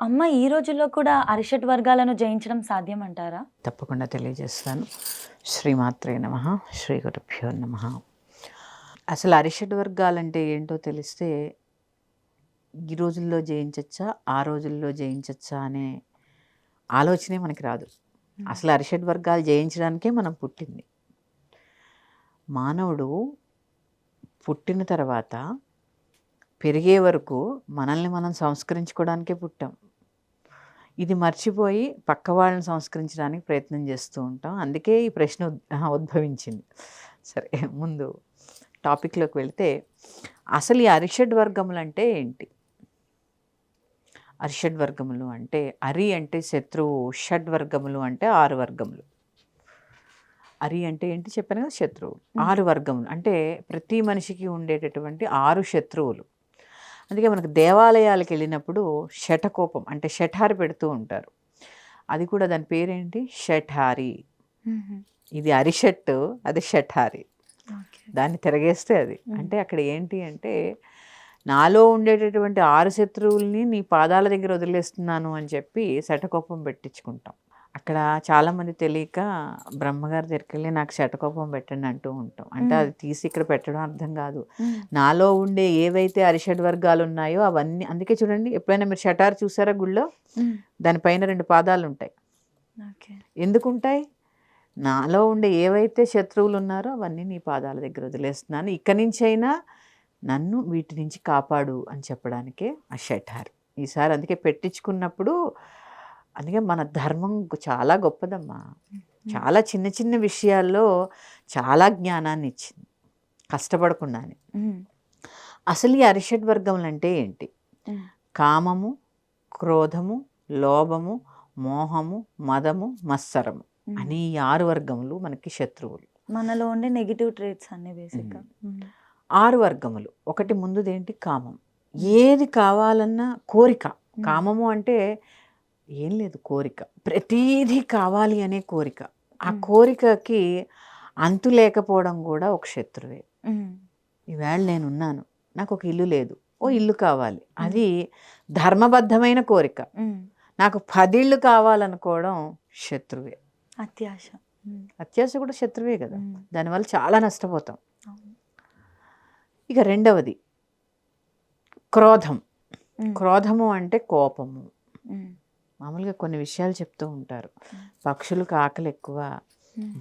అమ్మ ఈ రోజుల్లో కూడా అరిషట్ వర్గాలను జయించడం సాధ్యం అంటారా తప్పకుండా తెలియజేస్తాను. శ్రీమాత్రే నమ శ్రీ గురుభ్యో నమ. అసలు అరిషడ్ వర్గాలంటే ఏంటో తెలిస్తే ఈ రోజుల్లో జయించచ్చా ఆ రోజుల్లో జయించచ్చా అనే ఆలోచనే మనకి రాదు. అసలు అరిషడ్ వర్గాలు జయించడానికే మనం పుట్టింది. మానవుడు పుట్టిన తర్వాత పెరిగే వరకు మనల్ని మనం సంస్కరించుకోవడానికే పుట్టాం. ఇది మర్చిపోయి పక్క వాళ్ళని సంస్కరించడానికి ప్రయత్నం చేస్తూ ఉంటాం. అందుకే ఈ ప్రశ్న ఉద్- ఉద్భవించింది. సరే ముందు టాపిక్లోకి వెళ్తే అసలు ఈ అరిషడ్ వర్గములు అంటే ఏంటి? అరిషడ్ వర్గములు అంటే అరి అంటే శత్రువు షడ్ వర్గములు అంటే ఆరు వర్గములు. అరి అంటే ఏంటి చెప్పాను కదా? శత్రువులు. ఆరు వర్గములు. అంటే ప్రతి మనిషికి ఉండేటటువంటి ఆరు శత్రువులు. అందుకే మనకు దేవాలయాలకు వెళ్ళినప్పుడు శఠకోపం అంటే షఠారి పెడుతూ ఉంటారు. అది కూడా దాని పేరేంటి? షఠారి ఇది అరిషట్ అది షఠారి దాన్ని తిరగేస్తే అది. అంటే అక్కడ ఏంటి అంటే నాలో ఉండేటటువంటి ఆరు శత్రువుల్ని నీ పాదాల దగ్గర వదిలేస్తున్నాను అని చెప్పి శటకోపం పెట్టించుకుంటాం. అక్కడ చాలామంది తెలియక బ్రహ్మగారి దగ్గరికి వెళ్ళి నాకు శటకోపం పెట్టండి అంటూ ఉంటాం. అంటే. అది తీసి ఇక్కడ పెట్టడం అర్థం కాదు. నాలో ఉండే ఏవైతే అరిషడ్ వర్గాలు ఉన్నాయో అవన్నీ అందుకే చూడండి ఎప్పుడైనా మీరు షటార్ చూసారా గుళ్ళో? దానిపైన రెండు పాదాలు ఉంటాయి. ఓకే. ఎందుకు ఉంటాయి నాలో ఉండే ఏవైతే శత్రువులు ఉన్నారో అవన్నీ నీ పాదాల దగ్గర వదిలేస్తున్నాను. ఇక్కడి నుంచి అయినా నన్ను వీటి నుంచి కాపాడు అని చెప్పడానికే ఆ షఠార్ ఈసారి అందుకే పెట్టించుకున్నప్పుడు అందుకే మన ధర్మం చాలా గొప్పదమ్మా. చాలా చిన్న చిన్న విషయాల్లో చాలా జ్ఞానాన్ని ఇచ్చింది. కష్టపడకుండానే. అసలు ఈ అరిషడ్ వర్గములు అంటే ఏంటి? కామము క్రోధము లోభము మోహము మదము మత్సరము అని ఈ ఆరు వర్గములు మనకి శత్రువులు. మనలో ఉండే నెగిటివ్ ట్రేట్స్ అన్ని బేసిక్ ఆరు వర్గములు. ఒకటి ముందుదేంటి? కామం. ఏది కావాలన్నా కోరిక. కామము అంటే ఏం లేదు కోరిక. ప్రతీది కావాలి అనే కోరిక. ఆ. కోరికకి అంతు లేకపోవడం కూడా ఒక శత్రువే. ఈవేళ నేనున్నాను. నాకు ఒక ఇల్లు లేదు. ఓ ఇల్లు కావాలి. అది ధర్మబద్ధమైన కోరిక. నాకు పదిళ్ళు కావాలనుకోవడం శత్రువే. అత్యాశ. అత్యాశ కూడా శత్రువే కదా. దానివల్ల చాలా నష్టపోతాం. ఇక రెండవది క్రోధం. క్రోధము అంటే కోపము. మామూలుగా కొన్ని విషయాలు చెప్తూ ఉంటారు. పక్షులకు ఆకలి ఎక్కువ.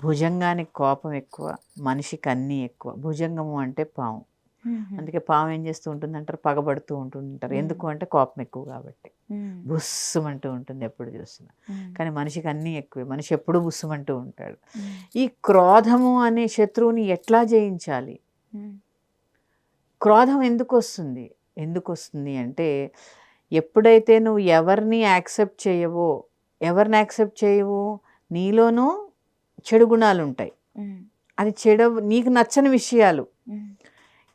భుజంగానికి కోపం ఎక్కువ మనిషికి అన్నీ ఎక్కువ భుజంగము అంటే పాము. అందుకే పాము ఏం చేస్తూ ఉంటుంది అంటారు పగబడుతూ ఉంటుంటారు. ఎందుకు అంటే కోపం ఎక్కువ కాబట్టి. బుస్సుమంటూ ఉంటుంది ఎప్పుడు చూసినా. కానీ మనిషికి అన్నీ ఎక్కువే మనిషి ఎప్పుడు బుస్సుమంటూ ఉంటాడు. ఈ క్రోధము అనే శత్రువుని ఎట్లా జయించాలి. క్రోధం ఎందుకు వస్తుంది ఎందుకు వస్తుంది అంటే ఎప్పుడైతే నువ్వు ఎవరిని యాక్సెప్ట్ చేయవో ఎవరిని యాక్సెప్ట్ చేయవు నీలోనూ చెడు గుణాలు ఉంటాయి. అది చెడు నీకు నచ్చని విషయాలు.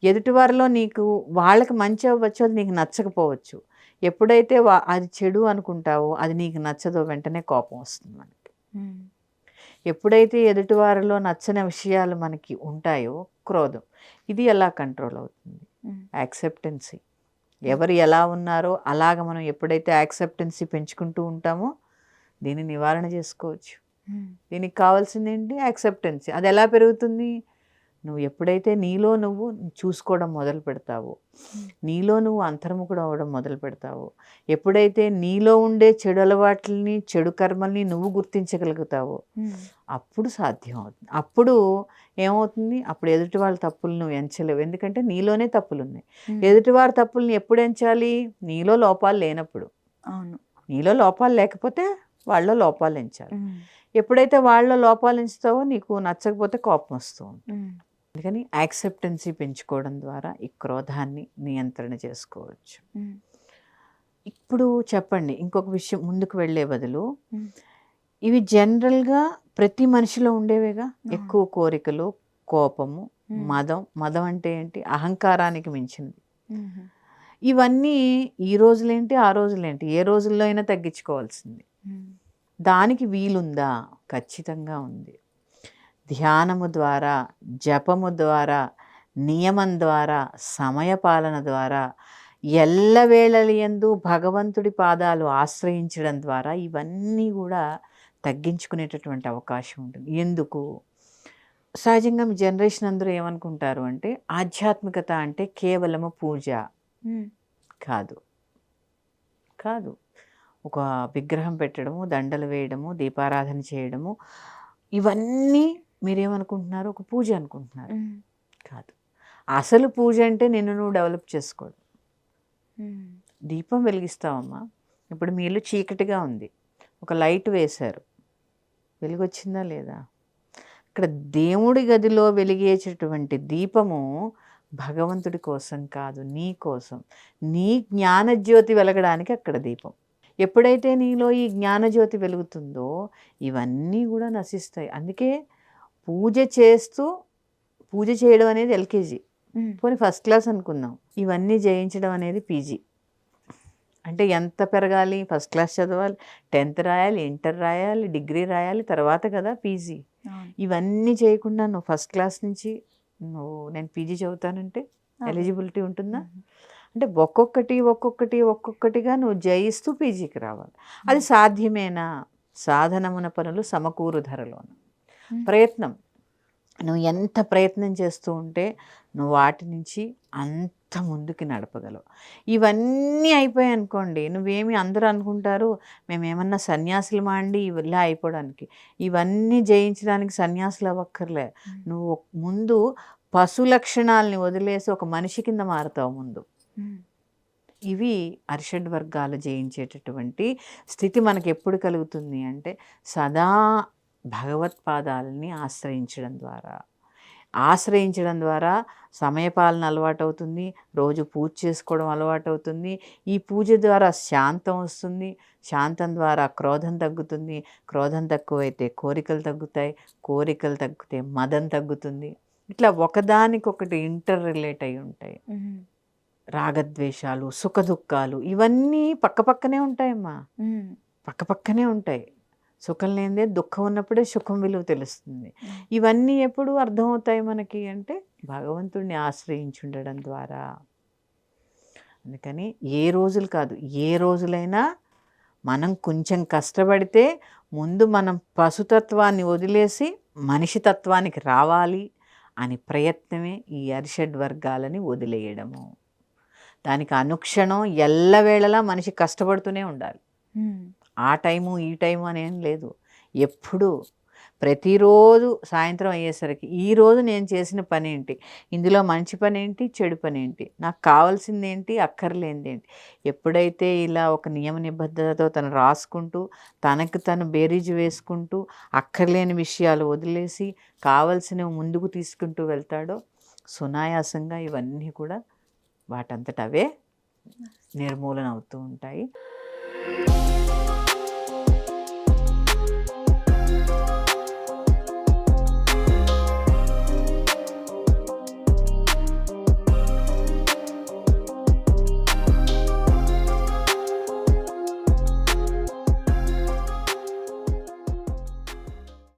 ఎదుటివారిలో నీకు వాళ్ళకి మంచి అవ్వచ్చు అది నీకు నచ్చకపోవచ్చు ఎప్పుడైతే వా అది చెడు అనుకుంటావో అది నీకు నచ్చదో వెంటనే కోపం వస్తుంది మనకి. ఎప్పుడైతే ఎదుటివారిలో నచ్చని విషయాలు మనకి ఉంటాయో క్రోధం ఇది ఎలా కంట్రోల్ అవుతుంది. యాక్సెప్టెన్సీ ఎవరు ఎలా ఉన్నారో అలాగ మనం ఎప్పుడైతే యాక్సెప్టెన్సీ పెంచుకుంటూ ఉంటామో దీన్ని నివారణ చేసుకోవచ్చు. దీనికి కావాల్సింది ఏంటి? యాక్సెప్టెన్సీ. అది ఎలా పెరుగుతుంది? నువ్వు ఎప్పుడైతే నీలో నువ్వు చూసుకోవడం మొదలు పెడతావో నీలో నువ్వు అంతర్ముఖుడు అవ్వడం మొదలు పెడతావో ఎప్పుడైతే నీలో ఉండే చెడు అలవాట్లని చెడు కర్మల్ని నువ్వు గుర్తించగలుగుతావో. అప్పుడు సాధ్యం అవుతుంది. అప్పుడు ఏమవుతుంది అప్పుడు ఎదుటి వాళ్ళ తప్పులు నువ్వు ఎంచలేవు ఎందుకంటే నీలోనే తప్పులు ఉన్నాయి. ఎదుటివారి తప్పుల్ని ఎప్పుడు ఎంచాలి నీలో లోపాలు లేనప్పుడు అవును నీలో లోపాలు లేకపోతే వాళ్ళ లోపాలు ఎంచాలి. ఎప్పుడైతే వాళ్ళ లోపాలు ఎంచుతావో నీకు నచ్చకపోతే కోపం వస్తూ ఉంటుంది. అందుకని యాక్సెప్టెన్సీ పెంచుకోవడం ద్వారా ఈ క్రోధాన్ని నియంత్రణ చేసుకోవచ్చు. ఇప్పుడు చెప్పండి ఇంకొక విషయం ముందుకు వెళ్ళే బదులు. ఇవి జనరల్గా ప్రతి మనిషిలో ఉండేవేగా. ఎక్కువ కోరికలు కోపము. మదం. మదం అంటే ఏంటి? అహంకారానికి మించింది. ఇవన్నీ ఈ రోజులేంటి? ఆ రోజులేంటి? ఏ రోజుల్లో అయినా తగ్గించుకోవాల్సింది. దానికి వీలుందా? ఖచ్చితంగా ఉంది. ధ్యానము ద్వారా జపము ద్వారా నియమం ద్వారా సమయపాలన ద్వారా ఎల్లవేళల యందు భగవంతుడి పాదాలు ఆశ్రయించడం ద్వారా ఇవన్నీ కూడా తగ్గించుకునేటటువంటి అవకాశం ఉంటుంది. ఎందుకు? సహజంగా మీ జనరేషన్ అందరూ ఏమనుకుంటారు అంటే ఆధ్యాత్మికత అంటే కేవలము పూజ. కాదు. కాదు. ఒక విగ్రహం పెట్టడము దండలు వేయడము దీపారాధన చేయడము ఇవన్నీ మీరేమనుకుంటున్నారు? ఒక పూజ అనుకుంటున్నారు. కాదు. అసలు పూజ అంటే నిన్ను నువ్వు డెవలప్ చేసుకోవడం. దీపం వెలిగిస్తావమ్మా. ఇప్పుడు మీ ఇల్లు చీకటిగా ఉంది. ఒక లైట్ వేశారు. వెలుగొచ్చిందా లేదా? ఇక్కడ దేవుడి గదిలో వెలిగేటటువంటి దీపము భగవంతుడి కోసం కాదు నీ కోసం. నీ జ్ఞానజ్యోతి వెలగడానికి అక్కడ దీపం. ఎప్పుడైతే నీలో ఈ జ్ఞానజ్యోతి వెలుగుతుందో ఇవన్నీ కూడా నశిస్తాయి. అందుకే పూజ చేస్తూ పూజ చేయడం అనేది ఎల్కేజీ. పోనీ ఫస్ట్ క్లాస్ అనుకుందాం. ఇవన్నీ జయించడం అనేది పీజీ. అంటే ఎంత పెరగాలి? ఫస్ట్ క్లాస్ చదవాలి టెన్త్ రాయాలి ఇంటర్ రాయాలి డిగ్రీ రాయాలి తర్వాత కదా పీజీ. ఇవన్నీ చేయకుండా నువ్వు ఫస్ట్ క్లాస్ నుంచి నువ్వు నేను పీజీ చదువుతానంటే. ఎలిజిబిలిటీ ఉంటుందా? అంటే ఒక్కొక్కటి ఒక్కొక్కటి ఒక్కొక్కటిగా నువ్వు జయిస్తూ పీజీకి రావాలి. అది సాధ్యమేనా? సాధనమున పనులు సమకూరు ధరలోన. ప్రయత్నం. నువ్వు ఎంత ప్రయత్నం చేస్తూ ఉంటే నువ్వు వాటి నుంచి అంత ముందుకి నడపగలవు. ఇవన్నీ అయిపోయాయి అనుకోండి నువ్వేమి అందరూ అనుకుంటారు మేము ఏమన్నా సన్యాసులు అండి? ఇలా అయిపోవడానికి. ఇవన్నీ జయించడానికి సన్యాసులు అవ్వక్కర్లే. నువ్వు ముందు పశు లక్షణాలని వదిలేసి ఒక మనిషి కింద మారుతావు ముందు. ఇవి అరిషడ్ వర్గాలు జయించేటటువంటి స్థితి మనకి ఎప్పుడు కలుగుతుంది అంటే సదా భగవత్పాదాలని ఆశ్రయించడం ద్వారా. ఆశ్రయించడం ద్వారా సమయపాలన అలవాటు అవుతుంది రోజు పూజ చేసుకోవడం అలవాటు అవుతుంది ఈ పూజ ద్వారా శాంతం వస్తుంది. శాంతం ద్వారా క్రోధం తగ్గుతుంది. క్రోధం తక్కువైతే కోరికలు తగ్గుతాయి. కోరికలు తగ్గితే మదం తగ్గుతుంది. ఇట్లా ఒకదానికొకటి ఇంటర్ రిలేట్ అయి ఉంటాయి. రాగద్వేషాలు సుఖదుఖాలు ఇవన్నీ పక్కపక్కనే ఉంటాయమ్మా. పక్కపక్కనే ఉంటాయి. సుఖం లేనిదే దుఃఖం ఉన్నప్పుడే సుఖం విలువ తెలుస్తుంది. ఇవన్నీ ఎప్పుడు అర్థమవుతాయి మనకి అంటే భగవంతుడిని ఆశ్రయించుండడం ద్వారా. అందుకని ఏ రోజులు కాదు ఏ రోజులైనా మనం కొంచెం కష్టపడితే ముందు మనం పశుతత్వాన్ని వదిలేసి మనిషి తత్వానికి రావాలి అని ప్రయత్నమే ఈ అరిషడ్ వర్గాలని వదిలేయడము. దానికి అనుక్షణం ఎల్లవేళలా మనిషి కష్టపడుతూనే ఉండాలి. ఆ టైము ఈ టైము అని లేదు. ఎప్పుడు ప్రతిరోజు సాయంత్రం అయ్యేసరికి ఈరోజు నేను చేసిన పని ఏంటి? ఇందులో మంచి పని ఏంటి? చెడు పని ఏంటి? నాకు కావాల్సింది ఏంటి? అక్కర్లేనిది ఏంటి? ఎప్పుడైతే ఇలా ఒక నియమ నిబద్ధతతో తను రాసుకుంటూ తనకు తను బేరీజు వేసుకుంటూ అక్కర్లేని విషయాలు వదిలేసి కావలసినవి ముందుకు తీసుకుంటూ వెళ్తాడో సునాయాసంగా ఇవన్నీ కూడా వాటంతట అవే నిర్మూలన అవుతూ ఉంటాయి.